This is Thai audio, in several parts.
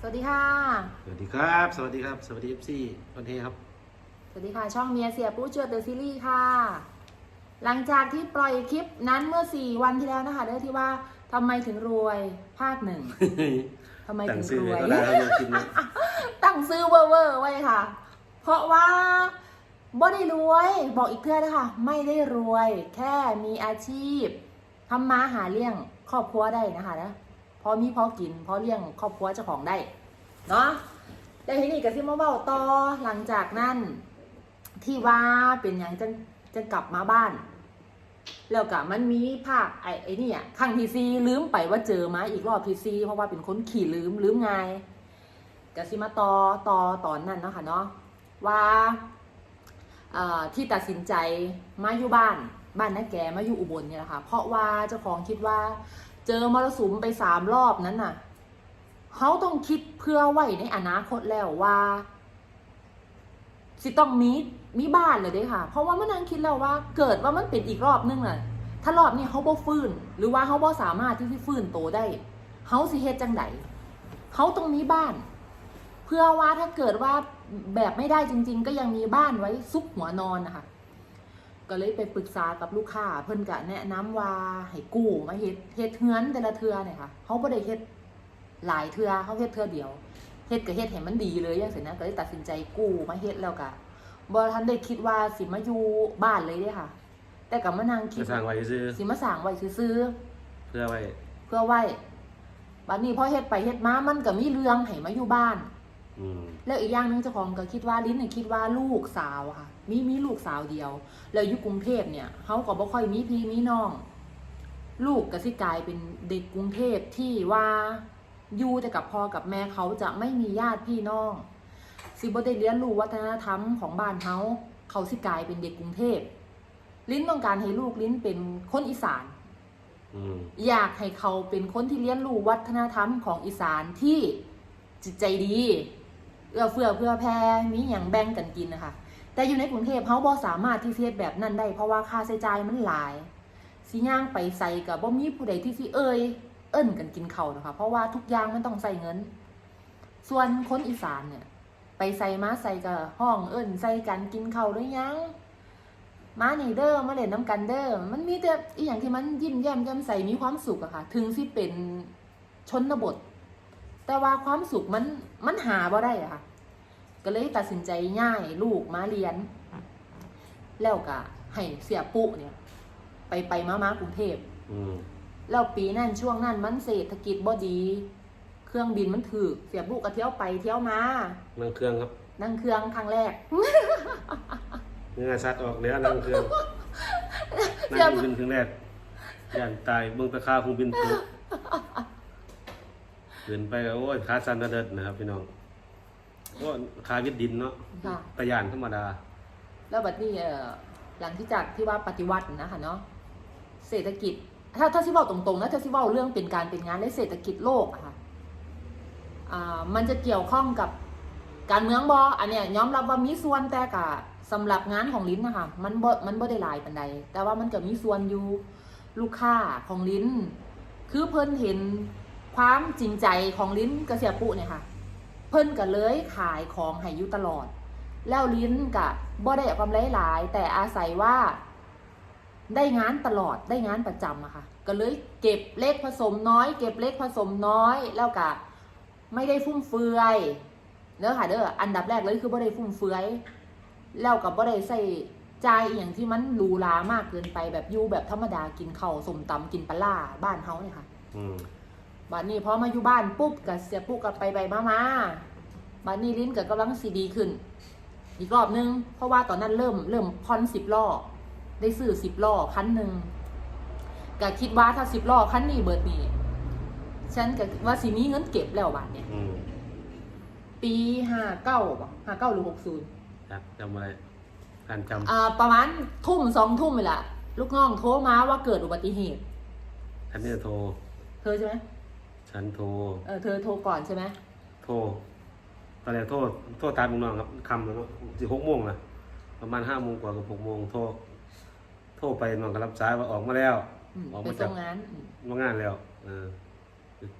สวัสดีค่ะ สวัสดีครับ สวัสดีครับ สวัสดีเอฟซีวันเทครับ สวัสดีค่ะ ช่องเมียเสียปู้เจือเดอะซีรีส์ค่ะ หลังจากที่ปล่อยคลิปนั้นเมื่อ 4 วันที่แล้วนะคะเรื่องที่ว่าทำไมถึงรวยภาคหนึ่งทำไมแต่ถึงงซื้อรวยก็ได้ครับกินนะตั้งซื้อเวอร์เวอร์ไว้ค่ะ เพราะว่าบ่ได้รวยบอกอีกเพื่อนนะคะไม่ได้รวย แค่มีอาชีพทำมาหาเลี้ยงครอบครัวได้นะคะนะพ อมีพอกินพอเลี้ยงครอบครัวเจ้าของได้เนาะแต่ทีนี้ก็ที่มาเว้าต่อหลังจากนั้นที่ว่าเป็นอย่างจะจะกลับมาบ้าน แล้วก็มันมีภาคไอ้ไอ้นี่อะครั้งที่ซีลืมไปว่าเจอมาอีกรอบที่ซีเพราะว่าเป็นคนขี่ลืมลืมไงายกสิมาตอตอตอนนั้นเนาะค่ะเนาะว่าเอ่อที่ตัดสินใจมาอยู่บ้านบ้านน้าแกมาอยู่อุบลเนี่ยแหละค่ะเพราะว่าเจ้าของคิดว่า เจอมรสุมไปสามรอบนั้นน่ะเขาต้องคิดเพื่อไว้ในอนาคตแล้วว่า สิต้องมีมีบ้านเลยเด้ค่ะ เพราะว่ามันนั่งคิดแล้วว่า เกิดว่ามันเป็นอีกรอบนึงน่ะถ้ารอบนี้เขาบ่ฟื้น หรือว่าเขาบ่สามารถที่จะฟื้นโตได้เขาสิเฮ็ดจังไดเขาต้องมีบ้าน เพื่อว่าถ้าเกิดว่าแบบไม่ได้จริง ๆ ก็ยังมีบ้านไว้ซุกหัวนอนนะคะ ก็เลยไปปรึกษากับลูกค้าเพิ่นก็แนะนำว่าให้กู้มาเฮ็ดเฮ็ดเฮือนแต่ละเทือเนี่ยค่ะเขาบ่ได้เฮ็ดหลายเทือเขาเฮ็ดเทือเดียวเฮ็ดก็เฮ็ดให้มันดีเลยอย่างเสียนะก็เลยตัดสินใจกู้มาเฮ็ดแล้วก็บ่ทันได้คิดว่าสิมาอยู่บ้านเลยเด้ค่ะ แต่ก็มานั่งคิจะดสร้างไว้ซื้อสิมาสร้างไว้ซื้อๆเพื่อไว้เพื่อไว้บัดนี้พอเฮ็ดไปเฮ็ดมามันก็มีเรื่องให้มาอยู่บ้าน อืมแล้วอีกอย่างหนึงเจ้าของก็คิดว่าลิ้นเนี่ยคิดว่าลูกสาวอะค่ะ มีมีลูกสาวเดียว แล้วอยู่กรุงเทพเนี่ยเขาก็บ่ค่อยมีพี่มีน้อง ลูกก็สิกลายเป็นเด็กกรุงเทพที่ว่าอยู่แต่กับพ่อกับแม่เขาจะไม่มีญาติพี่น้อง สิบ่ได้เรียนรู้วัฒนธรรมของบ้านเขาเขาสิกลายเป็นเด็กกรุงเทพลิ้นต้องการให้ลูกลิ้นเป็นคนอีสาน อืมอยากให้เขาเป็นคนที่เรียนรู้วัฒนธรรมของอีสานที่จิตใจดี เอื้อเฟื้อเพื่อแผ่มีอย่างแบ่งกันกินนะคะแต่อยู่ในกรุงเทพเขาบ่สามารถที่เฮ็ดแบบนั้นได้เพราะว่าค่าใช้จ่ายมันหลาย สิย่างไปใส่กับบ่มีผู้ใดที่สิเอ่ยเอิ้นกันกินเขานะคะเพราะว่าทุกอย่างมันต้องใส่เงิน ส่วนคนอีสานเนี่ย ไปใส่มาใส่กับห้องเอิ้นใส่กันกินเขาวหรือยังมานี่เด้อมาเล่นน้ำกันเด้อมันมีแต่อีอย่างที่มันยิ้มแย้มแจ่มใสมีความสุขอะค่ะ ถึงสิเป็นชนบท แต่ว่าความสุขมันมันหาบ่ได้อะค่ะ ก็เลยตัดสินใจย่ายลูกมาเรียน แล้วก็ให้เสียปุเนี่ย ไปไปมามากรุงเทพอืมแล้วปีนั้นช่วงนั้นมันเศรษฐกิจบ่ดี เครื่องบินมันถือเสียบุก็เที่ยวไปเที่ยวมานั่งเครื่องครับ นั่งเครื่องครั้งแรกเนื้อสัตว์ออกแล้วนั่งเครื่องเสียนั่งเครื่องบินครั้งแรกย่านตายเบิ่งตะคาคงบินตก เดินไปก็โอ้ยขาสั่นระเดิดนะครับ พี่น้องโอ้ขาวิดดินเนาะค่ะ ตะยานธรรมดา แล้วบัดนี้เอ่อหลังที่จากที่ว่าปฏิวัตินะคะเนาะเศรษฐกิจ ถ้าถ้าที่บอกตรงๆนะถ้าที่ว่าเรื่องเป็นการเป็นงานและเศรษฐกิจโลกอะค่ะอ่ามันจะเกี่ยวข้องกับการเมืองบออันเนี้ยยอมรับว่ามีส่วนแต่กะสำหรับงานของลิ้นนะคะมันบ่มันบ่ได้หลายปันใดแต่ว่ามันก็มีส่วนอยู่ลูกค้าของลิ้น คือเพิ่นเห็น ความจริงใจของลิ้นกระเสียปุเนี่ยค่ะ เพิ่นก็เลยขายของให้อยู่ตลอด แล้วลิ้นกับบ่ได้กำไรหลาย แต่อาศัยว่า ได้งานตลอดได้งานประจำอะค่ะ ก็เลยเก็บเล็กผสมน้อย เก็บเล็กผสมน้อย แล้วก็ไม่ได้ฟุ่มเฟือยเด้อค่ะเด้ออันดับแรกเลยคือบ่ได้ฟุ่มเฟือยแล้วกับบ่ได้ใส่ใจายอย่างที่มันรูรามากเกินไปแบบยู่แบบธรรมดากินข้าวสมตำกินปลาร้าบ้านเฮาเนี่ยค่ะ อืม บัดนี้พอมาอยู่บ้านปุ๊บกับเสียปุ๊บกับไปไปมามาบัดนี้ลิ้นกับกำลังสีดีขึ้น อีกรอบนึง เพราะว่าตอนนั้นเริ่มเริ่มพอนสิบล้อได้ซื้อสิบล้อคันหนึ่งก็คิดว่าถ้าสิบล้อคันนี้เบิดนี้ฉันก็ว่าสิมีเงินเก็บแล้วบาทเนี่ยอืมปีห้าเก้าป่ะห้าเก้าหรือหกศูนย์ครับจำไว้การจำอ่าประมาณทุ่มสองทุ่มเลยละลูกน้องโทรมาว่าเกิดอุบัติเหตุฉันนี่จะโทร เธอใช่ไหม ฉันโทร เออเธอโทรก่อนใช่ไหมโทร ตอนแรกโทร โทรตามลุงน้องครับคำแล้วเนาะสิหกโมงนะประมาณห้าโมงกว่ากับหกโมงโทร โทรไปน้องก็รับสายว่าออกมาแล้ว อืมออกไปมาส่จากงงานอืมมางานแล้ว เออ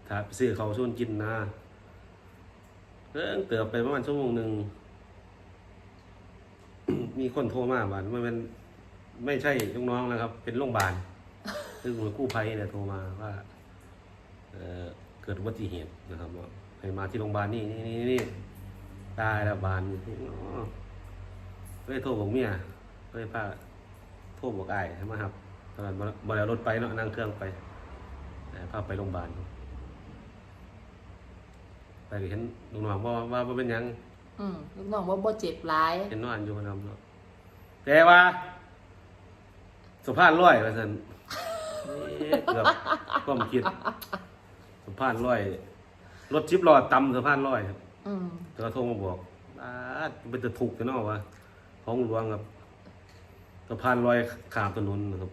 ถ้าไปซื้อเขาวชวนกินนะเรื่องเติบไปประมาณชั่วโมงหนึ่ง มีคนโทรมาบ้านมันเป็นไม่ใช่ลูกน้องนะครับ เป็นโรงพยาบาลซึ่งหน่วยกู้ภัยเนี่ยโทรมาว่า เอ่อเกิดอุบัติเหตุนะครับว่าให้มาที่โรงพยาบาลนี่นี่นี่นี่ตายแล้วบานอ๋อเลยโทรบอกเมียเลยพาโทรบอกอ้ายให้มาครับตอนนั้นบ่ได้เอารถไปเนาะนั่งเครื่องไปเอ่อพาไปโรงพยาบาลไปก็เห็นลุงน้องว่าว่าว่าเป็นหยังอืมลูกน้องว่าบ่เจ็บร้ายเห็นนอนอยู่นำเนาะแต่ว่าสะพานร้อยว่าซั่นเอ๊ะเกือบความคิด สะพานร้อย รถจิบล้อตำสะพานร้อยครับอืมแต่ก็โทรมาบอกอาดเป็นจะถูกกันเนาะวะของหลวงครับสะพานลอยข้ามถนนนะครับ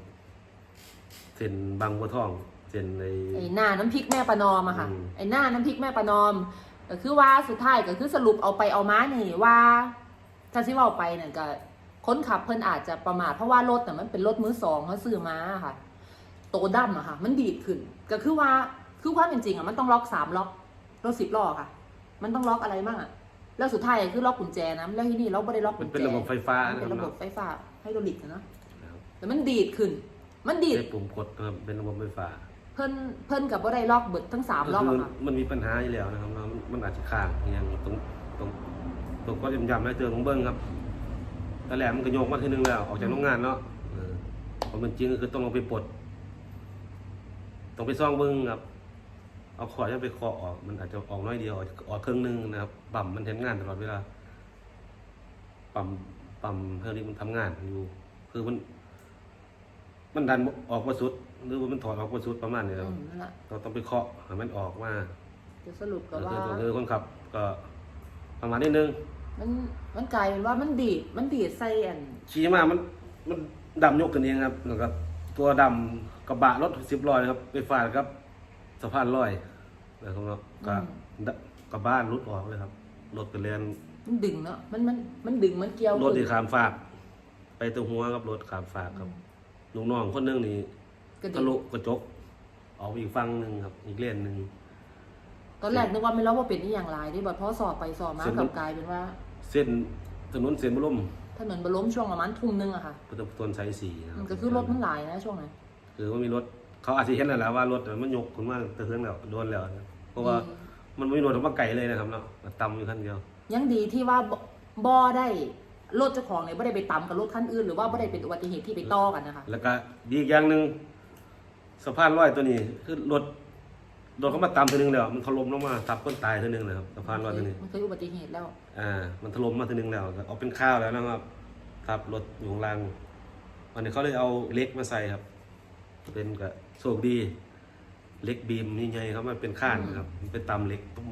เส้นบางบัวทองเส้นใน ไอ้หน้าน้ำพริกแม่ประนอมอะค่ะ อืม ไอ้หน้าน้ำพริกแม่ประนอมก็คือว่าสุดท้ายก็คือสรุปเอาไปเอามานี่ว่าถ้าที่ว่าเอาไปเนี่ยก็คนขับเพิ่นอาจจะประมาทเพราะว่ารถน่ะมันเป็นรถมือสองเขาซื้อมาอะค่ะ โตดำอะค่ะ มันดีดขึ้น ก็คือว่า คือความเป็นจริงอะมันต้องล็อกสามล็อกรถสิบล้อค่ะ มันต้องล็อกอะไรบ้างอะแล้วสุดท้ายคือล็อกกุญแจนะแล้วที่นี่เราไม่ได้ล็อกมักุนญเป็นแจระบบไฟฟ้ามันนะคเป็รับนระบบเนาะไฟฟ้าไฮดรอลิกอะเนาะครับแต่มันดีดขึ้น มันดีดใช้ปุ่มกดนะครับเป็นระบบไฟฟ้า เพิ่นเพิ่นกับว่าได้ล็อกเบิดทั้งสามล็อกคือะค่ะมันมีปัญหาอยู่แล้วนะครับเนาะมันมันอาจจะค้างอย่างตรงตรงตรงก็ยำๆให้เตือนของเบิ้งครับตอนแรกมันก็โยกมาทีนึงแล้วออกจากโรงงานเนาะเออความเป็นจริงก็คือต้องลงไปปลดต้องไปซ่องเบิ้งครับ เอาขอจะไปเคาะออกมันอาจจะออกน้อยเดียวออกครึ่งหนึงนะครับปั๊มมันทำงานตลอดเวลาปั๊มปั๊มเพื่อที่มันทำงานอยู่ คือมัน มันดันออกมาสุด หรือว่ามันถอดออกมาสุดประมาณนี้ครับอืมนั่นแหละเราต้องไปเคาะให้มันออกมาจะสรุปก็ก็ว่าคือคือคนขับ ก็ประมาณนิดนึงมันมันกลายเป็นว่ามันดีดมันดีดใส่อันขี่มามัน มันดำยกกันเองครับแล้วก็ตัวดำกระบะรถสิบล้อนะครับ ไปฟาดครับ สะพานลอยนะครับเนาะก็ดะกระบ้านรุดออกเลยครับรถกระเรียนมันดึงเนาะมันมันมันดึงมันเกี่ยวรถที่ขามฝาก ไปตัวหัวกับรถขามฝากครับลูกน้องคนหนึงนี่กระทะดิลุกระจกออกไปอีกฝั่งหนึ่งครับ อีกเลนหนึ่งตอนแรกนึกว่าไม่รู้ว่าเป็นอีหยังไรที่แบบพอสอบไปสอบมาเส้นกลับกลายเป็นว่า เส้นถนนเส้นบรมถนนบรมช่วงประมาณทุ่มนึงอะค่ะพุทธพนสายสี่นะคมัรันบก็คือรถมันหลายนะช่วงนั้น คือว่ามีรถ เขาอาจจะเห็นแล้วแหละว่ารถมันยกขึ้นมาแตะเทืองแล้วโดนแล้วนะเพราะว่ามันไม่มีรถออกมาไกลเลยนะครับเนาะต่ำอยู่ขั้นเดียว ยังดีที่ว่าบ่บ่ได้รถเจ้าของเนี่ยไม่ได้ไปตำกับรถคันอื่นหรือว่าไม่ได้เป็นอุบัติเหตุที่ไปต่อกันนะคะแล้วก็ดีอีกอย่างหนึ่งสะพานลอยตัวนี้คือรถรถเขามาต่ำตัวหนึงแล้วมันถล่มลงมาทับคนตายตัวหนึงเลยครับสะพานลอยตัวนี้มันเคยอุบัติเหตุแล้วอ่ามันถล่มมาตัวหนึงแล้วก็เอาเป็นข้าวแล้วนะครับทับรถอยู่ข้างล่างวันนี้เขาเลยเอาเหล็กมาใส่ครับ เป็นก็ โชคดีเหล็กบีมนี่ไงครับมันเป็นข้านนะครับมันเป็นตำเหล็กตุ้ม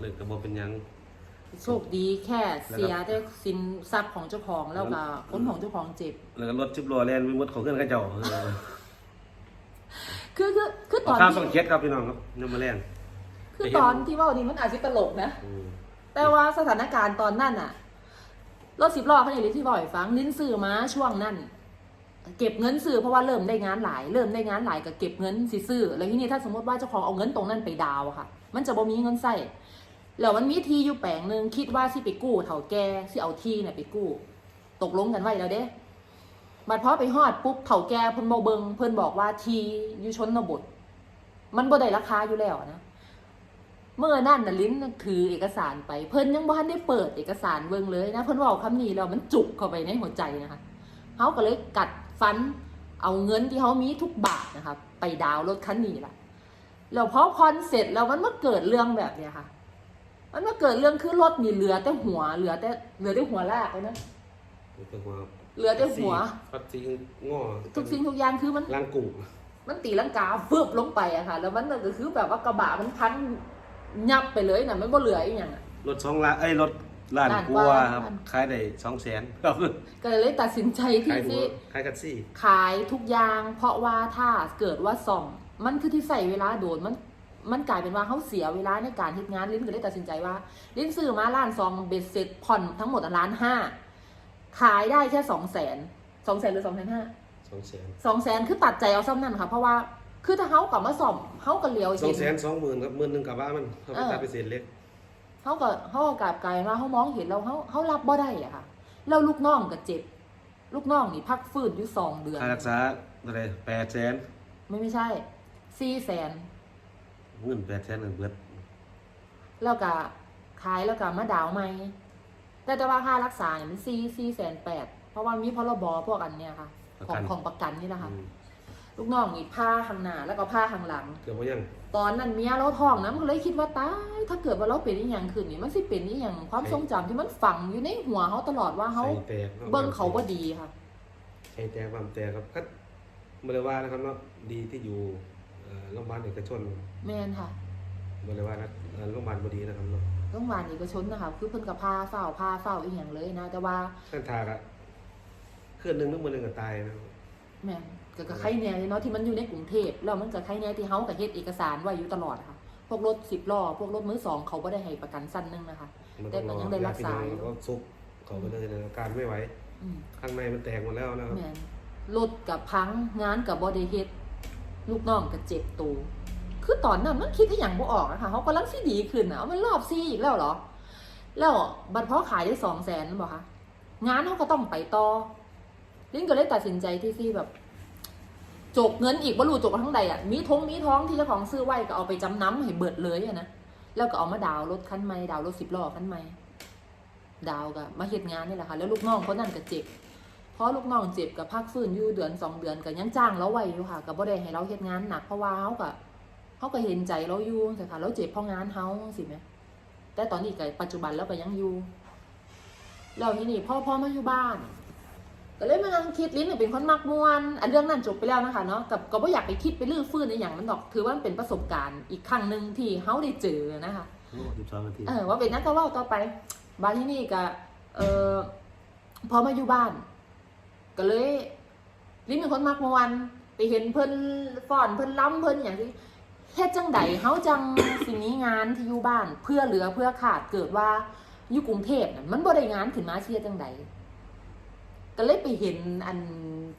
เลยกระบอกเป็นหยัง โชคดีแค่เสียได้สินทรัพย์ของเจ้าของแล้วก็คนของเจ้าของเจ็บ แล้วก็รถจิบล้อแล่นไปหมดของเครื่องกระเจ้าเออคือคือคือตเอาอนข้าวสที่องเจ็ดครับพี่น้องครับน้ำมาแรงคือตอนที่ว่าดีมันอาจจะตลกนะ อืมแต่ว่าสถานการณ์ตอนนั้นอะรถสิบล้อเขาอย่างที่บ่อยฟังลิ้นซื้อมาช่วงนั้น เก็บเงินซื้อเพราะว่าเริ่มได้งานหลาย เริ่มได้งานหลายก็เก็บเงินสิซื้อ แล้วทีนี้ถ้าสมมติว่าเจ้าของเอาเงินตรงนั้นไปดาวค่ะ มันจะบ่มีเงินใส่แล้วมันมีทีอยู่แปลงหนึ่งคิดว่าสิไปกู้เถ่าแก่สิเอาที่เนี่ยไปกู้ ตกลงกันไว้แล้วเด้บัดพอไปฮอดปุ๊บเถ่าแก่เพิ่นบ่เบิงเพิ่นบอกว่าทีอยู่ชนบท มันบ่ได้ราคาอยู่แล้วนะเมื่อนั่นน่ะลิ้นถือเอกสารไป เพิ่นยังบ่ทันได้เปิดเอกสารเบิ่งเลยนะเพิ่นเว้าคำนี้แล้วมันจุกเข้าไปในหัวใจนะคะเฮาก็เลยกัด ฟัน เอาเงินที่เฮามีทุกบาทนะคะไปดาวน์รถคันนี้ล่ะแล้วพอพรเสร็จแล้วมันมาเกิดเรื่องแบบเนี้ยค่ะ มันมาเกิดเรื่องคือรถนี่เหลือแต่หัวเหลือแต่เหลือแต่หัวลากเลยนะตัวหัวเหลือแต่หัวปัดซีงอทุกสิ่งทุกอย่างคือมันล่างกุ้งมันตีลังกาฟึบลงไปอะค่ะ แล้วมันก็คือแบบว่ากระบะมันพันยับไปเลยนะมันก็เหลืออีกอย่างอะรถสองล้านเอ้ยรถ ล้านล้านกกว่าว่าครับล้านขายได้สองแสนครับก็เลยตัดสินใจที่ขายหัวที่ขายกันซี่ ขายทุกอย่าง เพราะว่าถ้าเกิดว่าส่อง มันคือที่ใส่เวลาโดนมันมันกลายเป็นว่าเขาเสียเวลาในการทำงาน ลิ้นก็เลยตัดสินใจว่า ลิ้นซื้อมาล้านซองเบ็ดเสร็จผ่อนทั้งหมดล้านห้าขายได้แค่สองแสนสองแสนหรือสองแสนห้าสองแสนสองแสนคือตัดใจเอาซ้ำนั่นค่ะ เพราะว่าคือถ้าเขากลับมาส่อมเขาก็เลียวสอเห็งนแสนสองหมื่นครับหมื่นหนึ่งกับบ้านมันเขาไปเออตัดไปเศษเล็ก เขาก็เขาก็กลับกลายมาเขามองเห็นเราเขาเขารับบ่ได้อะค่ะแล้วลูกน้องก็เจ็บ ลูกน้องนี่พักฟื้นอยู่สองเดือนค่ารักษาอะไรแปดแสนไม่ไม่ใช่สี่แสนเงินแปดแสนหนึ่งเบิดแล้วก็ขายแล้วก็มาดาวใหม่แต่แต่ว่าค่ารักษาเนี่ยมันสี่สี่แสนแปดเพราะว่ามีพรบพวกอันเนี่ยค่ะ ของของประกันนี่นะคะอืม ลูกน้องนี่ผ้าข้างหน้าแล้วก็ผ้าข้างหลัง เกือบว่ายัง ตอนนั้นเมียเราท้องนะมันก็เลยคิดว่าตายถ้าเกิดว่าเราเป็นอีหยังขึ้นนี่มันสิเป็นอีหยังความทรงจำที่มันฝังอยู่ในหัวเขาตลอดว่าเขาใส่แตกเบิ่งเขาบ่ดีค่ะ ใส่แตกความแตกครับก็บริวานะครับเนาะดีที่อยู่เอ่อโรงพยาบาลเอกชนแม่นค่ะบริวานะเอ่อโรงพยาบาลบดีนะครับเนาะโรงพยาบาลเอกชนนะคะคือเพิ่นกับพาเฝ้าพาเฝ้าอีหยังเลยนะ แต่ว่า ท่านทากอะเคลื่อนหนึ่งนึกมือหนึ่งก็ตายนะ แม่นก็ก็ใครแน่เนาะที่มันอยู่ในกรุงเทพแล้วมันก็ใครแน่ที่เฮาก็เฮ็ดเอกสารไว้อยู่ตลอดค่ะ พวกรถ10ล้อพวกรถมือสองเขาบ่ได้ให้ประกันสั้นหนึงนะคะมันแต่ก็ยังได้รักษาญติพี่น้องก็ซุกเขาไปเลยนะอาการไม่ไหวอืมข้างในมันแตกหมดแล้วนะครับแม่นรถกับพังงานกับบ่ได้เฮ็ดลูกน้องก็เจ็บตัวคือตอนนั้นมันคิดอีหยังบ่ออกนะคะเขากำลังสิดีขึ้นอะเอามันรอบซี่อีกแล้วเหรอ แล้วบัตรพอขายได้200,000บ่คะงานเขาก็ต้องไปต่อ ลิ้นก็เลยตัดสินใจที่ซี่แบบจกเงินอีกบ่รู้จกทั้งใดอะมีทงมีท้องที่เจ้าของซื้อไว้ก็เอาไปจำนำให้เบิดเลยอะนะแล้วก็เอามาดาวรถคันใหม่ดาวรถสิบล้อคันใหม่ดาวก็มาเฮ็ดงานนี่แหละค่ะแล้วลูกน้องคนนั้นก็เจ็บเพราะลูกน้องเจ็บกับพักฟื้นอยู่เดือนสองเดือนก็ยังจ้างเราไว้อยู่ค่ะก็บ่ได้ให้เราเฮ็ดงานหนักเพราะว่าเขาก็เขาก็เห็นใจเราอยู่ใช่ค่ะเราเจ็บเพราะงานเฮาสิแหมแต่ตอนนี้ก็ปัจจุบันเราก็ยังอยู่แล้วทีนี้พ่อพ่อมาอยู่บ้าน ก็เลยมานั่งคิดลิ้นเนี่ยเป็นคนมักมวนอันเรื่องนั้นจบไปแล้วนะคะเนาะกับก็บ่อยากไปคิดไปลื้อฟื้นในอย่างนั้นหรอกถือว่ามันเป็นประสบการณ์อีกครั้งหนึ่งที่เฮาได้เจอนะคะโอ้สิบสองนาทีเออว่าเป็นนักก็เว่าต่อไปบ้านที่นี่ก็เออพอมาอยู่บ้าน ก็เลยลิ้นเป็นคนมักมวนไปเห็นเพิ่นฟ้อนเพิ่นล้ำเพิ่นอย่างที่เฮ็ดจังใดเฮาจังสิมีงานที่อยู่บ้าน เพื่อเหลือเพื่อขาดเกิดว่าอยู่กรุงเทพน่ะมันบ่ได้งานขึ้นมาเชียจังใด ก็เลยไปเห็นอัน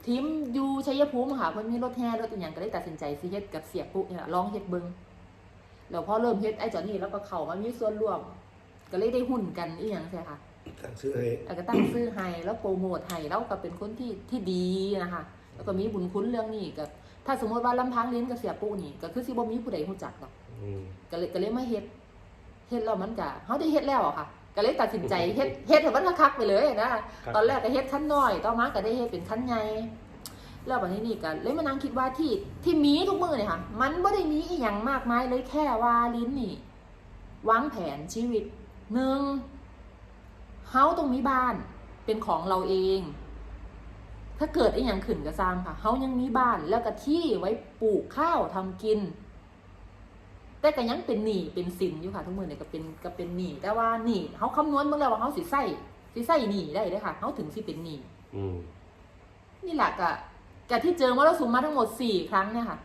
ทีมอยู่ชัยภูมิค่ะเพิ่นมีรถแห่รถอีหยังก็เลยตัดสินใจสิเฮ็ดกับเสียปุ๊เนี่ยล่ะลองเฮ็ดเบิ่งแล้วพอเริ่มเฮ็ดไอ้จอนนี่แล้วก็เข้ามามีส่วนร่วม ก็เลยได้หุ้นกันอีหยังใช่ค่ะตั้งชื่อให้แล้วก็ตั้งซื้อให้แล้วโปรโมทให้แล้วก็เป็นคนที่ที่ดีนะคะ แล้วก็มีบุญคุณเรื่องนี้กับถ้าสมมติว่าลำพังเลี้ยงกับเสียปุ๊นี่ก็คือสิบ่มีผู้ใดรู้จักหรอกอืมก็เลยก็เลยมาเฮ็ดเฮ็ดแล้วมันก็เฮาได้เฮ็ดแล้วอะค่ะ ก็เลยตัดสินใจเฮ็ดเฮ็ดให้มันคักๆไปเลยนะตอนแรกก็เฮ็ดขั้นน้อยต่อมาก็ได้เฮ็ดเป็นขั้นใหญ่แล้วบัดนี้นี่ก็เลยมานั่งคิดว่าที่ที่มีทุกมือเนี่ยค่ะ มันบ่ได้มีอีหยังมากมายเลยแค่ว่าลิ้นนี่วางแผนชีวิตหนึ่งเฮาต้องมีบ้านเป็นของเราเอง ถ้าเกิดอีหยังขึ้นก็ซ้ำค่ะเฮายังมีบ้านแล้วก็ที่ไว้ปลูกข้าวทำกิน แต่ก็ยังเป็นหนี้เป็นสินอยู่ค่ะ ทุกมือเนี่ยก็เป็นก็เป็นหนี้แต่ว่าหนี้เฮาคำนวณเบิ่งแล้วว่าเฮาสิใส่สิใส่หนี้ได้เด้อค่ะเฮาถึงสิเป็นหนี้อืมนี่แหละกะกะที่เจอมรสุมมาทั้งหมดสี่ครั้งเนี่ยค่ะ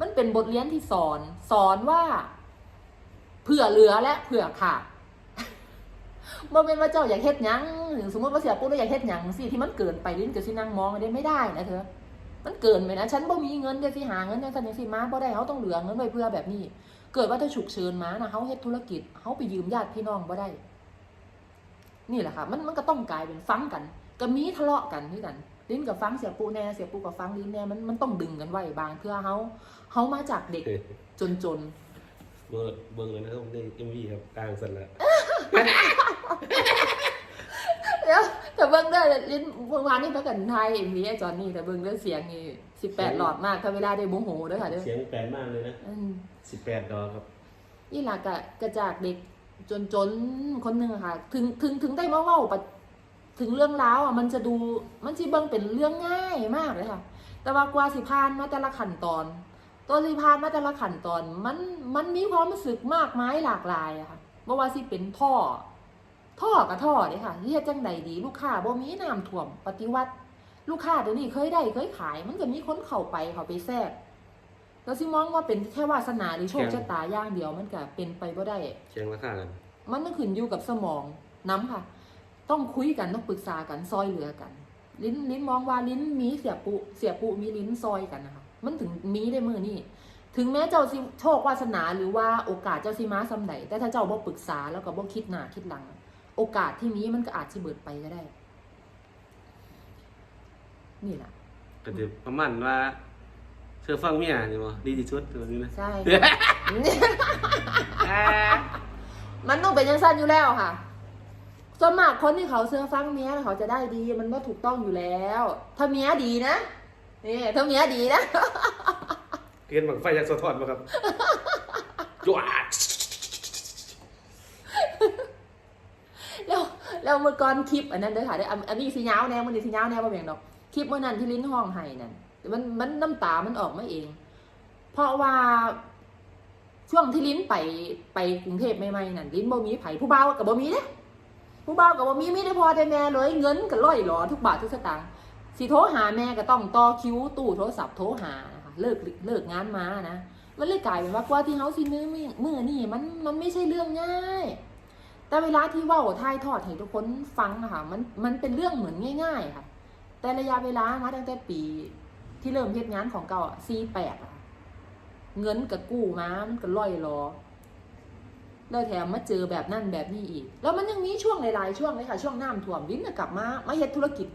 มันเป็นบทเรียนที่สอน สอนว่าเผื่อเหลือและเผื่อขาดบ่เป็นว่าเจ้าอยากเฮ็ดหยังหรือสมมติว่าเสียปุ๊บแล้วอยากเฮ็ดหยังสิที่มันเกินไปลิ้นกับสินั่งมองได้ไม่ได้นะเธอ มันเกินไปนะ ฉันบ่มีเงินเดี๋ยวสิหาเงินจังซั่นจังซี่มาบ่ได้เฮาต้องเหลือเงินไว้เพื่อแบบนี้ เกิดว่าถ้าฉุกเฉินมานะเฮาเฮ็ดธุรกิจเฮาไปยืมญาติพี่น้องบ่ได้ นี่แหละค่ะ มันมันก็ต้องกลายเป็นฟังกันก็มีทะเลาะกันด้วยกันลิ้นกับฟังเสียปูแน่เสียปูกับฟังลิ้นแน่มันมันต้องดึงกันไว้บางเพื่อเฮาเฮามาจากเด็กเฮ้ยจนจนเบิ่งเบิ่งเลยนะครับในเอ็มวีครับกลางสันละ เดี๋ยวแต่เบิ่งได้อลิ้นเมื่อวานนี่เพิ่นกันไทยมีไอ้จอนนี่แต่เบิ่งเรื่องเสียงนี่18หลอดมากถ้าเวลาได้โมโหเด้อค่ะเด้อเสียงแปลนมากเลยนะอืมสิบแปดดอกครับนี่ล่ะกะกระจากเด็กจนจนคนหนึงอะค่ะ ถึงถึงถึงได้มาเว้าปะถึงเรื่องราวอะมันจะดูมันสิเบิ่งเป็นเรื่องง่ายมากเลยค่ะ แต่ว่ากว่าสิผ่านมาแต่ละขั้นตอน ตัวสิผ่านมาแต่ละขั้นตอนมันมันมีความรู้สึกมากมายหลากหลายอะค่ะบ่ว่าสิเป็นท่อ ท่อกับท่อเด้ค่ะเฮ็ดจังใดดีลูกค้าบ่มีน้ำท่วมปฏิวัติ ลูกค้าเดี๋ยวนี้เคยได้เคยขาย มันก็มีคนเข้าไปเข้าไปแทรกแล้วสิมองว่าเป็นแค่วาสนาหรือโชคชะตาอย่างเดียวมันก็เป็นไปบ่ได้เชียงราคากันมันต้องขึ้นอยู่กับสมองน้ำค่ะ ต้องคุยกันต้องปรึกษากันซอยเหลือกัน ลิ้นลิ้นมองว่าลิ้นมีเสียปุเสียปุมีลิ้นซอยกันนะคะมันถึงมีได้มือนี่ถึงแม้เจ้าสิโชควาสนาหรือว่าโอกาสเจ้าสิมาซำใดแต่ถ้าเจ้าบ่ปรึกษาแล้วก็บ่คิดหน้าคิดหลังโอกาสที่นี้มันก็อาจสิเบิดไปก็ได้ นี่แหละก็จะประมาณว่าเชื่อฟังเมียนี่บ่ดีที่สุดตัวนี้นะใช่ มันต้องเป็นยังสั้นอยู่แล้วค่ะส่วนมากคนที่เขาเสื้อฟังเมียน่ะเขาจะได้ดีมันก็ถูกต้องอยู่แล้ว ถ้าเมียดีนะนี่ถ้าเมียดีนะเกินบังไฟจากสะท้อนบ่ครับจวด แล้วแล้ว เมื่อก่อนคลิปอันนั้นเด้อค่ะได้ออันนี้สียาวแนวมันนี่สียาวแนวบ่แม่งดอกคลิปเมื่อนั้นที่ลิ้นห้องไห้นั่นมันมันน้ำตามันออกมาเอง เพราะว่าช่วงที่ลิ้นไปไปกรุงเทพใหม่ๆนั่นลิ้นบ่มีไผผู้เบากับบ่มีเด้ผู้เบากับบ่มีมีได้พอแต่แม่เลยเงินก็ล่อยหลอทุกบาททุกสตางค์สิโทรหาแม่ก็ต้องต่อคิวตู้โทรศัพท์โทรหานะคะเลิกเลิกงานมานะมันเลยกลายเป็นว่ากว่าที่เฮาสิมือมือมือนี่มันมันไม่ใช่เรื่องง่าย แต่เวลาที่ว่าถ่ายทอดให้ทุกคนฟังอะค่ะมันมันเป็นเรื่องเหมือนง่าย ๆ ค่ะ แต่ระยะเวลามาตั้งแต่ปีที่เริ่มเฮ็ดงานของเก่าอะซีแปดอะเงินกับกู้มามันก็ล่อยรอแล้วแถมมาเจอแบบนั่นแบบนี้อีก แล้วมันยังมีช่วงหลายๆช่วงเลยค่ะ ช่วงน้ำท่วมลิ้นกลับมามาเฮ็ดธุรกิจ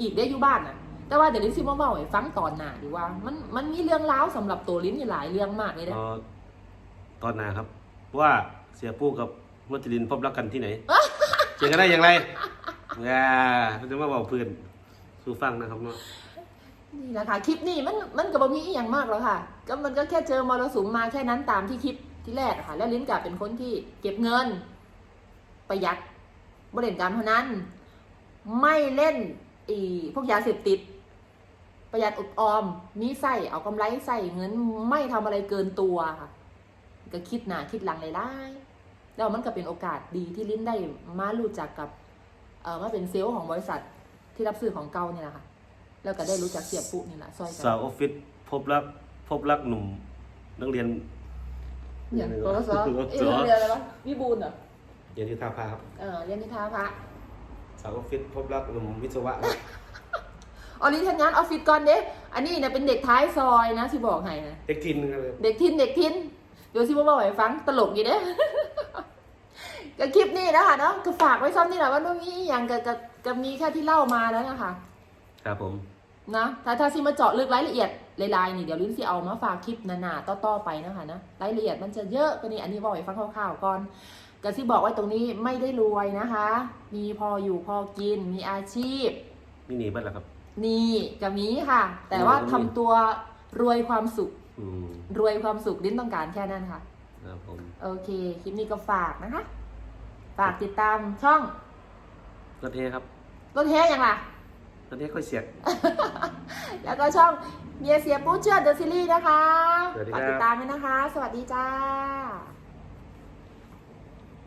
อีกได้อยู่บ้านน่ะ แต่ว่าเดี๋ยวลิ้นสิมาเล่าให้ฟังตอนหน้าดีว่า มันมันมีเรื่องราวสำหรับตัวลิ้นอยู่หลายเรื่องมากเลยนะตอนหน้าครับว่าเสียปูกับ มัจลินพบรักกันที่ไหน เจอกันได้อย่างไรอ่าเขาจะมาบอกเพื่อนสู่ฟังนะครับเนาะนี่แหละค่ะคลิปนี้มันมันก็บ่มีอหย่างมากแล้วค่ะ ก็มันก็แค่เจอมรสุมมาแค่นั้นตามที่คลิปที่แรกอะค่ะ แล้วลิ้นกับเป็นคนที่เก็บเงิน ประหยัดบริเวณการพนันไม่เล่นอีพวกยาเสพติด ประหยัดอดออมมีใส่เอากำไรใส่เงินไม่ทำอะไรเกินตัวค่ะ ก็คิดหนาคิดหลังเลยได้ แล้วมันก็เป็นโอกาสดีที่ลิ้นได้มารู้จักกับเออมาเป็นเซลล์ของบริษัทที่รับซื้อของเก่านี่แหละค่ะ แล้วก็ได้รู้จักเสียปุ๊นี่แหละซอยกัสาวออฟฟิศพบรักพบรักหนุ่มนักเรียนอย่างกสกเอ๊ะสเรียนอะไรวะวิบูลย์เหรอเรียนที่ท่าพาครับเออเรียนที่ท่าพระสาวออฟฟิศพบรักหนุ่มวิศวะครับออริทำงานออฟฟิศก่อนเด้ อันนี้เนี่ยเป็นเด็กท้ายซอยนะที่บอกให้นะ เด็กทินกันเลยเด็กทินเด็กทินเดี๋ยวซิมาบอกให้ฟังตลกอยู่เด้ ก็คลิปนี้นะคะเนาะก็ฝากไว้ซ้ำนี่แหละว่านู่นนี่อหย่างกับกับกับมีแค่ที่เล่ามาแล้วนะคะครับผม นะถ้าถ้าซิมาเจาะลึกรายละเอียดลายๆนี่เดี๋ยวลิ้นสิเอามาฝากคลิปหนาๆต่อๆไปนะคะนะรายละเอียดมันจะเยอะกว่านี้อันนี้บอกให้ฟังคร่าวๆก่อนก็ที่บอกไว้ตรงนี้ไม่ได้รวยนะคะ มีพออยู่พอกินมีอาชีพ นี่หนีบ้านแล้วครับ นี่กับมีค่ะ แต่ว่าทำตัวรวยความสุข อืมรวยความสุขลิ้นต้องการแค่นั้นค่ะ ครับผม โอเค คลิปนี้ก็ฝากนะคะ ฝากติดตามช่องรถเทครับรถแท้ยังล่ะรถเทค่อยเสียก แล้วก็ช่องเมียเสียปูเชื่อเดอะซีรีส์นะคะสวัสดีฝากครับติดตามด้วยนะคะ สวัสดีจ้า